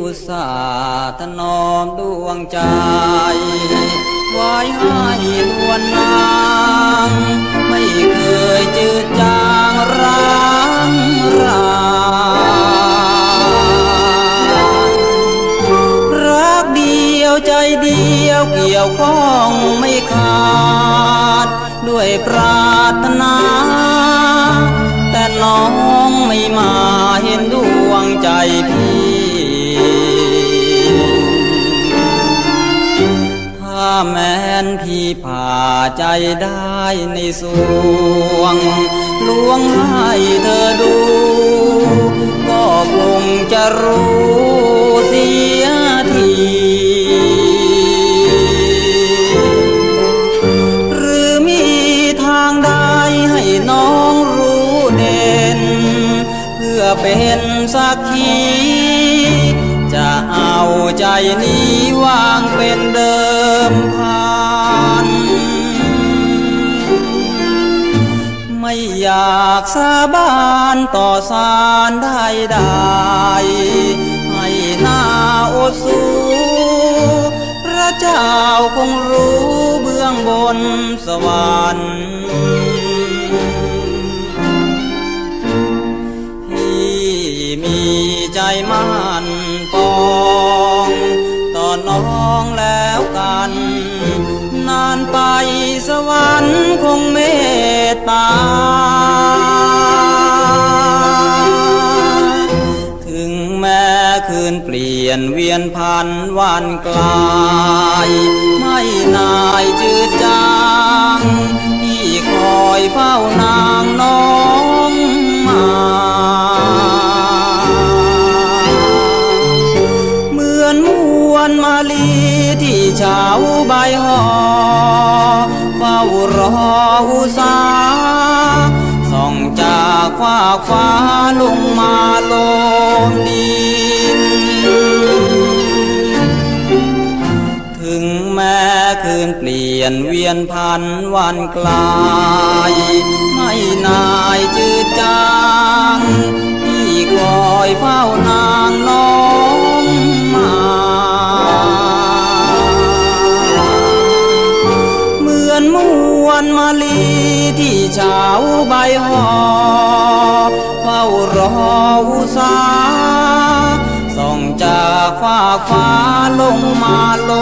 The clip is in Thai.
อุตสาห์ถนอมดวงใจ ไว้ให้นวลนางไม่เคยจืดจางร้างรายรักเดียวใจเดียวเกี่ยวข้องไม่ขาด ด้วยปรารถนา แม้นพี่ผ่าใจได้ในสวงลวงให้เธอดู ก็คงจะรู้เสียทีหรือมีทางใดให้น้องรู้เด่น เพื่อเป็นสักขี จะเอาใจนี้วางเป็นเดิมพัน ไม่อยากสาบานต่อสารได้ได้ให้หน้าอดสูพระเจ้าคงรู้เบื้องบนสวรรค์พี่มีใจมั่น องแล้วกัน นานไปสวรรค์คงเมตตา ถึงแม้คืนเปลี่ยนเวียนพันวันกลาย ไม่นายจืดจาง เช้าใบหอเฝ้ารออุสาส่องจากฟาฟ้าลงมาลมดิน ถึงแม้คืนเปลี่ยนเวียนพันวันกลาย ไม่นายจืดจางพี่คอยเฝ้านา วลมาลีที่เช้าใบหอเฝ้ารออุสาส่องจากฟากฟ้าลงมาลง